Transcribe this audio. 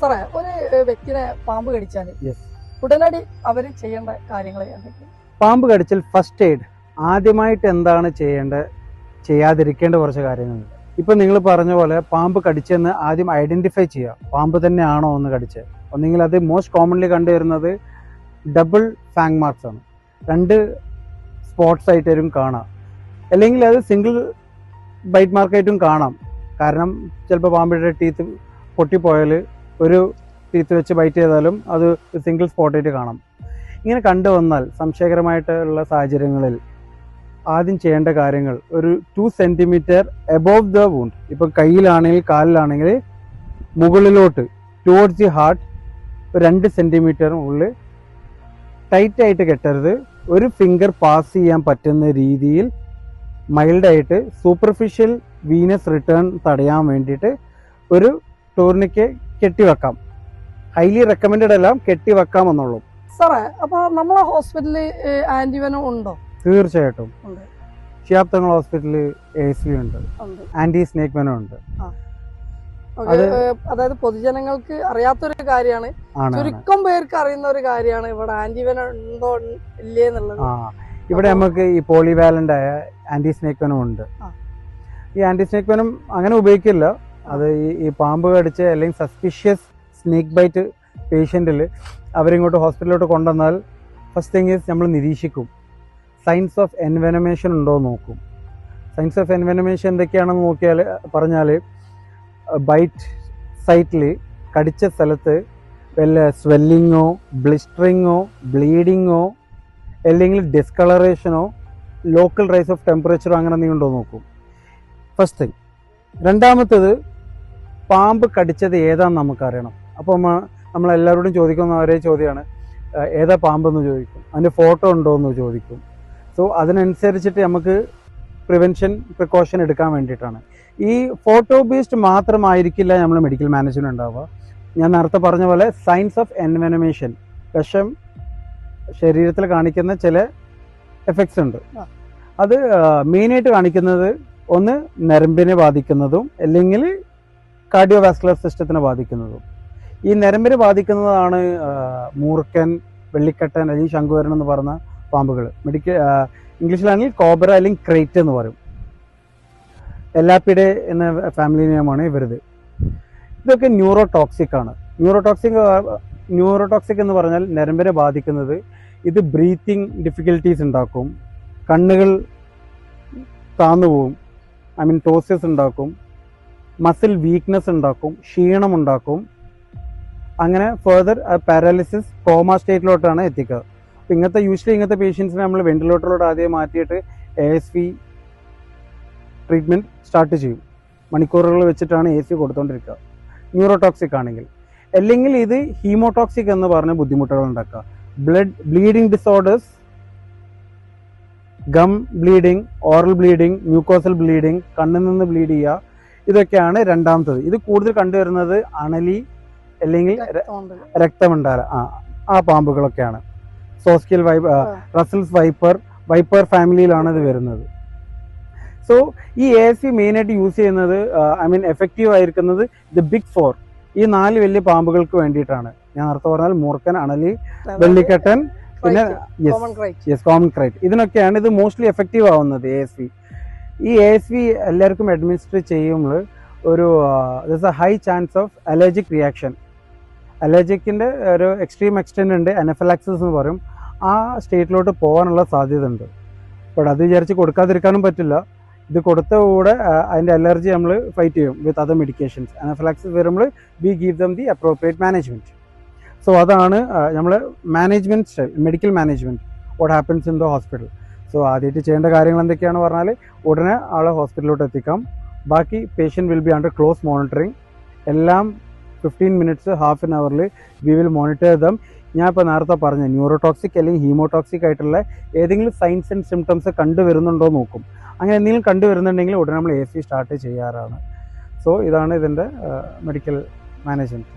സാറേ ഒരു വ്യക്തിനെ പാമ്പ് കടിച്ചാൽ. ഉടനടി അവർ ചെയ്യേണ്ട കാര്യങ്ങൾ പാമ്പ് കടിച്ചാൽ ഫസ്റ്റ് എയ്ഡ് ആദ്യമായിട്ട് എന്താണ് ചെയ്യേണ്ട ചെയ്യാതിരിക്കേണ്ട കുറച്ച് കാര്യങ്ങളുണ്ട് ഇപ്പൊ നിങ്ങൾ പറഞ്ഞ പോലെ പാമ്പ് കടിച്ചെന്ന് ആദ്യം ഐഡന്റിഫൈ ചെയ്യുക. പാമ്പ് തന്നെയാണോ എന്ന് കടിച്ച് ഒന്നെങ്കിൽ അത് മോസ്റ്റ് കോമൺലി കണ്ടുവരുന്നത് ഡബിൾ ഫാങ് മാർക്സ് ആണ്. രണ്ട് സ്പോട്ട്സ് ആയിട്ടായിരിക്കും കാണാം. അല്ലെങ്കിൽ അത് സിംഗിൾ ബൈറ്റ് മാർക്കായിട്ടും കാണാം. കാരണം ചിലപ്പോൾ പാമ്പിയുടെ ടീത്ത് പൊട്ടിപ്പോയാൽ ഒരു തീത്ത് വെച്ച് ബൈറ്റ് ചെയ്താലും അത് സിംഗിൾ സ്പോട്ടായിട്ട് കാണാം. ഇങ്ങനെ കണ്ടു വന്നാൽ സംശയകരമായിട്ടുള്ള സാഹചര്യങ്ങളിൽ ആദ്യം ചെയ്യേണ്ട കാര്യങ്ങൾ ഒരു two centimetre above the wound ഇപ്പം കയ്യിലാണെങ്കിൽ കാലിലാണെങ്കിൽ മുകളിലോട്ട് ടുവേർഡ്സ് ദി ഹാർട്ട് രണ്ട് സെന്റിമീറ്ററിനുള്ളിൽ ഉള്ളിൽ ടൈറ്റ് ആയിട്ട് കെട്ടരുത്. ഒരു ഫിംഗർ പാസ് ചെയ്യാൻ പറ്റുന്ന രീതിയിൽ മൈൽഡായിട്ട് സൂപ്പർഫിഷ്യൽ വീനസ് റിട്ടേൺ തടയാൻ വേണ്ടിയിട്ട് ഒരു ടൂർണിക്ക് കെട്ടിവെക്കാം. ഹൈലി റെക്കമെൻഡഡ് എല്ലാം കെട്ടിവെക്കാം എന്നുള്ളൂ സാറേ അപ്പൊ നമ്മളെ ഹോസ്പിറ്റലിൽ ആന്റിവനം ഉണ്ടോ? തീർച്ചയായിട്ടും. ഉണ്ട്. ഷിയാബ് തങ്ങൾ ഹോസ്പിറ്റലിൽ എ സി ഉണ്ട്. ആന്റി സ്നേക് വെനം ഉണ്ട്. അതായത് പൊതുജനങ്ങൾക്ക് അറിയാത്തൊരു കാര്യമാണ്. ചുരുക്കം പേർക്ക് അറിയുന്ന ഒരു കാര്യമാണ് ഇവിടെ ആന്റിവനം ഉണ്ടോ ഇല്ലേ എന്നുള്ളത്. ഇവിടെ നമുക്ക് ഈ പോളിവാലന്റ് ആയ ആന്റി സ്നേക് വെനം ഉണ്ട്. ഈ ആന്റി സ്നേക് വെനം അങ്ങനെ ഉപയോഗിക്കില്ല. അത് ഈ ഈ പാമ്പ് കടിച്ച് അല്ലെങ്കിൽ സസ്പിഷ്യസ് സ്നേക്ക് ബൈറ്റ് പേഷ്യന്റിൽ അവരിങ്ങോട്ട് ഹോസ്പിറ്റലിലോട്ട് കൊണ്ടുവന്നാൽ ഫസ്റ്റ് തിങ് ഈസ് നമ്മൾ നിരീക്ഷിക്കും. സയൻസ് ഓഫ് എൻവെനമേഷൻ ഉണ്ടോ എന്ന് നോക്കും. സയൻസ് ഓഫ് എൻവെനമേഷൻ എന്തൊക്കെയാണെന്ന് നോക്കിയാൽ പറഞ്ഞാൽ ബൈറ്റ് സൈറ്റിൽ കടിച്ച സ്ഥലത്ത് വല്ല സ്വെല്ലിങ്ങോ ബ്ലിസ്റ്ററിങ്ങോ ബ്ലീഡിങ്ങോ അല്ലെങ്കിൽ ഡിസ്കളറേഷനോ ലോക്കൽ റൈസ് ഓഫ് ടെമ്പറേച്ചറോ അങ്ങനെ എന്തെങ്കിലും ഉണ്ടോ നോക്കും. ഫസ്റ്റ് തിങ് രണ്ടാമത്തത് പാമ്പ് കടിച്ചത് ഏതാന്ന് നമുക്കറിയണം. അപ്പോൾ നമ്മളെല്ലാവരോടും ചോദിക്കുന്ന ഒരേ ചോദ്യമാണ് ഏതാ പാമ്പെന്ന് ചോദിക്കും. അതിന്റെ ഫോട്ടോ ഉണ്ടോ എന്ന് ചോദിക്കും. സോ അതിനനുസരിച്ചിട്ട് നമുക്ക് പ്രിവെൻഷൻ പ്രിക്കോഷൻ എടുക്കാൻ വേണ്ടിയിട്ടാണ്. ഈ ഫോട്ടോ ബേസ്ഡ് മാത്രമായിരിക്കില്ല നമ്മൾ മെഡിക്കൽ മാനേജ്മെന്റ് ഉണ്ടാവുക. ഞാൻ നേരത്തെ പറഞ്ഞ പോലെ സയൻസ് ഓഫ് എൻവെനമേഷൻ വിഷം ശരീരത്തിൽ കാണിക്കുന്ന ചില എഫക്ട്സ് ഉണ്ട്. അത് മെയിനായിട്ട് കാണിക്കുന്നത് ഒന്ന് നരമ്പിനെ ബാധിക്കുന്നതും അല്ലെങ്കിൽ കാർഡിയോവാസ്കുലർ സിസ്റ്റത്തിനെ ബാധിക്കുന്നതും. ഈ നരമ്പിനെ ബാധിക്കുന്നതാണ് മൂർക്കൻ വെള്ളിക്കട്ടൻ അല്ലെങ്കിൽ ശംഖുവരൻ എന്ന് പറഞ്ഞ പാമ്പുകൾ. മെഡിക്കൽ ഇംഗ്ലീഷിലാണെങ്കിൽ കോബ്ര അല്ലെങ്കിൽ ക്രേറ്റ് എന്ന് പറയും. എല്ലാപ്പിടെ എന്ന ഫാമിലി നെയിമാണ് ഇവരത്. ഇതൊക്കെ ന്യൂറോ ടോക്സിക് ആണ് ന്യൂറോ ടോക്സിക് എന്ന് പറഞ്ഞാൽ നരമ്പിനെ ബാധിക്കുന്നത് ഇത് ബ്രീത്തിങ് ഡിഫിക്കൽട്ടീസ് ഉണ്ടാക്കും കണ്ണുകൾ താന്നു പോവും ഐ മീൻ ടോസിസ് ഉണ്ടാക്കും മസിൽ വീക്ക്നെസ് ഉണ്ടാക്കും ക്ഷീണം ഉണ്ടാക്കും. അങ്ങനെ ഫെർദർ പാരാലിസിസ് കോമ സ്റ്റേറ്റിലോട്ടാണ് എത്തിക്കുക. അപ്പം ഇങ്ങനത്തെ യൂഷ്വലി ഇങ്ങനത്തെ പേഷ്യൻസിനെ നമ്മൾ വെന്റിലേറ്ററിലോട്ട് ആദ്യം മാറ്റിയിട്ട് A S V treatment start ചെയ്യും. മണിക്കൂറുകൾ വെച്ചിട്ടാണ് എ സി കൊടുത്തോണ്ടിരിക്കുക. ന്യൂറോടോക്സിക് ആണെങ്കിൽ. അല്ലെങ്കിൽ ഇത് ഹീമോടോക്സിക് എന്ന് പറഞ്ഞ ബുദ്ധിമുട്ടുകൾ ഉണ്ടാക്കുക. Blood bleeding disorders gum bleeding oral bleeding mucosal bleeding കണ്ണിൽ നിന്ന് ബ്ലീഡ് ചെയ്യുക ഇതൊക്കെയാണ് രണ്ടാമത്തത്. ഇത് കൂടുതൽ കണ്ടുവരുന്നത് അണലി അല്ലെങ്കിൽ രക്തമുണ്ടാല. ആ ആ പാമ്പുകളൊക്കെയാണ്. Saw scaled viper. Russell's viper viper ഫാമിലിയിലാണ് ഇത് വരുന്നത്. സോ ഈ എ സി മെയിനായിട്ട് യൂസ് ചെയ്യുന്നത് ഐ മീൻ എഫക്റ്റീവ് ആയിരിക്കുന്നത് ദ ബിഗ് ഫോർ ഈ നാല് വലിയ പാമ്പുകൾക്ക് വേണ്ടിയിട്ടാണ്. ഞാൻ നേരത്തെ പറഞ്ഞാൽ മൂർക്കൻ അണലി വെള്ളിക്കെട്ടൻ പിന്നെ യെസ് കോമൺ ക്രൈറ്റ് ഇതിനൊക്കെയാണ് ഇത് മോസ്റ്റ്ലി എഫക്റ്റീവ് ആവുന്നത് എ വി ഈ എ എസ് വി എല്ലാവർക്കും അഡ്മിനിസ്റ്റർ ചെയ്യുമ്പോൾ ഒരു this a high chance of allergic reaction അലർജിക്കിന്റെ ഒരു എക്സ്ട്രീം എക്സ്റ്റെന്റ് ഉണ്ട് അനഫലാക്സിസ് എന്ന് പറയും. ആ സ്റ്റേറ്റിലോട്ട് പോകാനുള്ള സാധ്യത ഉണ്ട് അപ്പോൾ അത് വിചാരിച്ച് കൊടുക്കാതിരിക്കാനും പറ്റില്ല. ഇത് കൊടുത്ത കൂടെ അതിന്റെ അലർജി നമ്മൾ ഫൈറ്റ് ചെയ്യും വിത്ത് അതർ മെഡിക്കേഷൻസ് അനഫലാക്സിസ് വരുമ്പോൾ we give them the appropriate management so അതാണ് നമ്മൾ management medical management what happens in the hospital so ആദ്യമായിട്ട് ചെയ്യേണ്ട കാര്യങ്ങൾ എന്തൊക്കെയാണ് പറഞ്ഞാൽ ഉടനെ ആളെ ഹോസ്പിറ്റലിലോട്ട് എത്തിക്കാം. ബാക്കി patient will be under close monitoring എല്ലാം ഫിഫ്റ്റീൻ മിനിറ്റ്സ് ഹാഫ് ആൻ അവറിൽ വി വിൽ മോണിറ്റർ ദം ഞാൻ ഇപ്പോൾ നേരത്തെ പറഞ്ഞ ന്യൂറോടോക്സിക് അല്ലെങ്കിൽ ഹീമോടോക്സിക് ആയിട്ടുള്ള ഏതെങ്കിലും സൈൻസ് ആൻഡ് സിംറ്റംസ് കണ്ടുവരുന്നുണ്ടോ നോക്കും. അങ്ങനെ എന്തെങ്കിലും കണ്ടുവരുന്നുണ്ടെങ്കിൽ ഉടനെ നമ്മൾ എ സി സ്റ്റാർട്ട് ചെയ്യാറാണ്. സോ ഇതാണ് ഇതിന്റെ മെഡിക്കൽ മാനേജ്മെന്റ്